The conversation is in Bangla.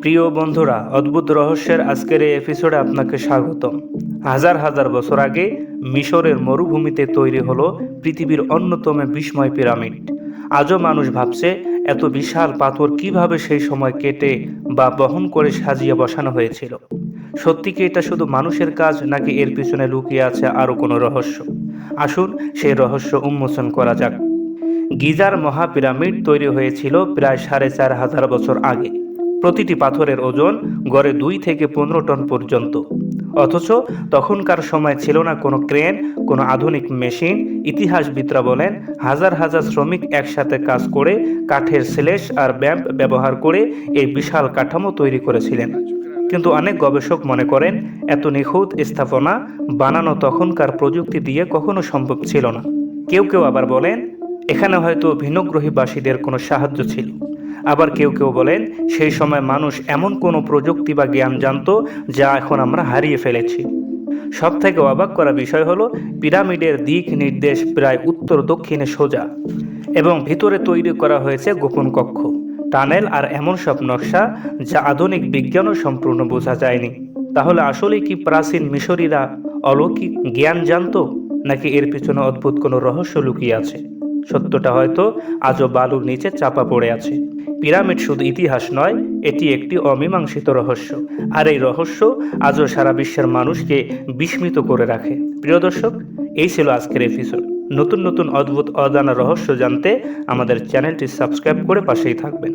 প্রিয় বন্ধুরা, অদ্ভুত রহস্যের আজকের এই এপিসোডে আপনাকে স্বাগতম। হাজার হাজার বছর আগে মিশরের মরুভূমিতে তৈরি হলো পৃথিবীর অন্যতম বিস্ময় পিরামিড। আজও মানুষ ভাবছে, এত বিশাল পাথর কীভাবে সেই সময় কেটে বা বহন করে সাজিয়ে বসানো হয়েছিল? সত্যি কি এটা শুধু মানুষের কাজ, নাকি এর পিছনে লুকিয়ে আছে আরও কোনো রহস্য? আসুন সেই রহস্য উন্মোচন করা যাক। গিজার মহাপিরামিড তৈরি হয়েছিল প্রায় সাড়ে চার হাজার বছর আগে। প্রতিটি পাথরের ওজন গড়ে দুই থেকে পনেরো টন পর্যন্ত। অথচ তখনকার সময় ছিল না কোনো ক্রেন, কোনো আধুনিক মেশিন। ইতিহাসবিদরা বলেন, হাজার হাজার শ্রমিক একসাথে কাজ করে কাঠের স্লেশ আর ব্যাম্প ব্যবহার করে এই বিশাল কাঠামো তৈরি করেছিলেন। কিন্তু অনেক গবেষক মনে করেন, এত নিখুঁত স্থাপনা বানানো তখনকার প্রযুক্তি দিয়ে কখনো সম্ভব ছিল না। কেউ কেউ আবার বলেন, এখানে হয়তো ভিন্নগ্রহীবাসীদের কোনো সাহায্য ছিল। আবার কেউ কেউ বলেন, সেই সময় মানুষ এমন কোনো প্রযুক্তি বা জ্ঞান জানতো যা এখন আমরা হারিয়ে ফেলেছি। সব থেকে অবাক করা বিষয় হলো, পিরামিডের দিক নির্দেশ প্রায় উত্তর দক্ষিণে সোজা এবং ভিতরে তৈরি করা হয়েছে গোপন কক্ষ, টানেল আর এমন সব নকশা যা আধুনিক বিজ্ঞানও সম্পূর্ণ বোঝা যায়নি। তাহলে আসলে কি প্রাচীন মিশরীরা অলৌকিক জ্ঞান জানতো, নাকি এর পিছনে অদ্ভুত কোনো রহস্য লুকিয়ে আছে? সত্যটা হয়তো আজও বালুর নিচে চাপা পড়ে আছে। পিরামিড শুধু ইতিহাস নয়, এটি একটি অমীমাংসিত রহস্য। আর এই রহস্য আজও সারা বিশ্বের মানুষকে বিস্মিত করে রাখে। প্রিয় দর্শক, এই ছিল আজকের এপিসোড নতুন নতুন অদ্ভুত, অজানা রহস্য জানতে আমাদের চ্যানেলটি সাবস্ক্রাইব করে পাশেই থাকবেন।